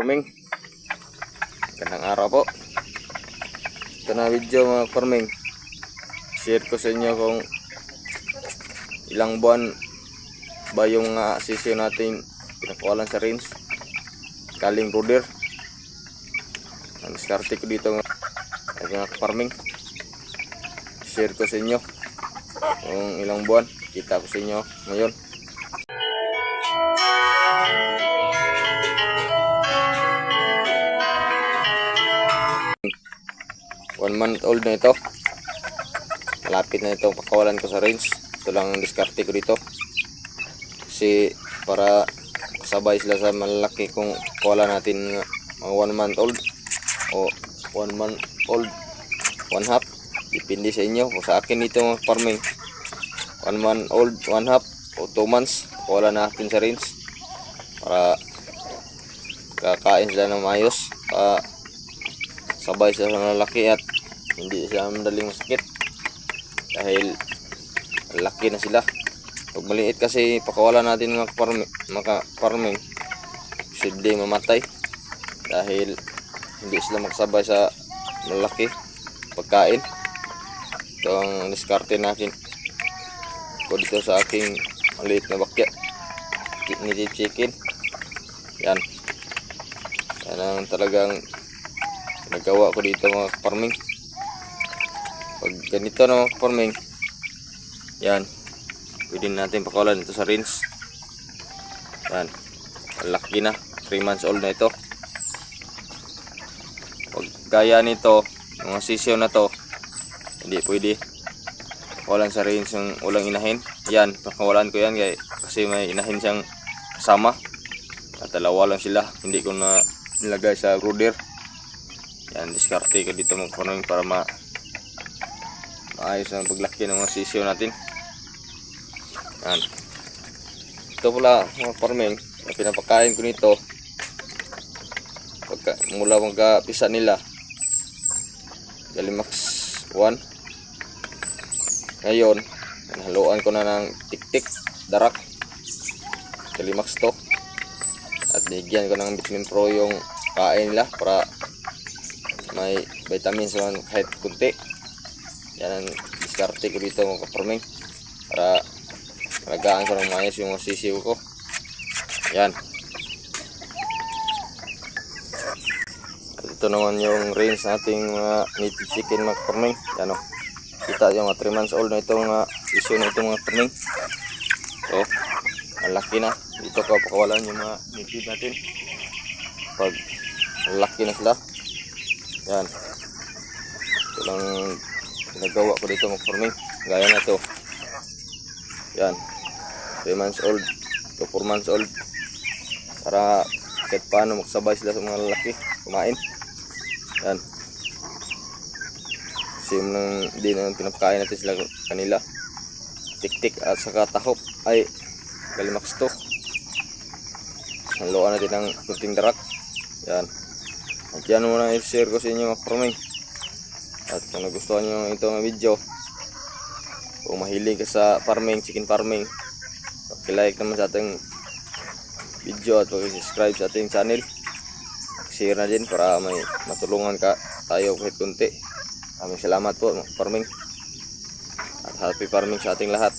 farming. Gandang araw po. Ito na video mga farming. Share ko sa inyo kung ilang buwan ba yung uh, sisiyo natin pinakuwalan sa range. Galing brooder. Ang diskarte ko dito mga farming. Share ko sa inyo kung ilang buwan. Kita ko sa inyo ngayon. One month old na ito. Malapit na itong pakawalan ko sa range. Ito lang ang diskarte ko dito. Kasi para kasabay sila sa malaki kung kawala natin mga one month old o one month old one half. Depende sa inyo. Kung sa akin dito farming one month old one half o two months kawala natin sa range para kakain sila ng maayos. Uh, sabay sa lalaki at hindi siya madaling masakit. Dahil laki na sila. Pag maliit kasi pakawala natin mga farming, mga farming day mamatay. Dahil hindi sila makasabay sa malaki pagkain. Ito diskarte natin. Ko dito sa aking maliit na bakya. Niti chicken. Yan. Yan ang talagang nagawa ko dito mga farming pag ganito na mga farming yan. Pwede natin pakawalan ito sa rinse. Yan. Malaki na. 3 months old na ito. Pag gaya nito mga sisyo na to hindi pwede pakawalan sa rinse yung ulang inahin. Yan pakawalan ko yan kaya, kasi may inahin siyang kasama. At dalawa lang sila. Hindi ko na nilagay sa brooder yan, diskarte ko dito farming para ma maayos ang paglaki ng mga sisyo natin. Yan. Ito pala mga farming, ang pinapakain ko nito. Pagka, mula magkapisa nila. Galimax 1 ngayon haluan ko na ng tiktik darak. Galimax to. At bigyan ko ng vitamin pro yung kain nila para may vitamins naman kahit kunti yan ang diskarte ko dito mga kaparming para malagaan ko ng maayos yung sisiw ko. Yan. At ito naman yung range nating mga native chicken mga kaparming yan o kita yung mga 3 months old na itong mga sisiw na itong mga kaparming so malaki na. Dito ko pakawalan yung mga native natin. Pag malaki na sila. Yan. Ito lang ginagawa ko dito ng farming. Gaya na to. Yan. 3 months old to 4 months old. Para kahit paano magsabay sila sa mga lalaki. Kumain. Yan. Kasi yung nang di na pinapakain natin sila kanila. Tik-tik at saka tahop ay galimax to. Sanloan natin ng kunting darak. Yan. At yan muna i-share ko sa inyo mga farming. At kung nagustuhan nyo itong video, kung mahilig ka sa farming, chicken farming, like naman sa ating video at subscribe sa ating channel. Share na din para may matulungan ka tayo kahit kunti. Maraming salamat po farming. At happy farming sa ating lahat.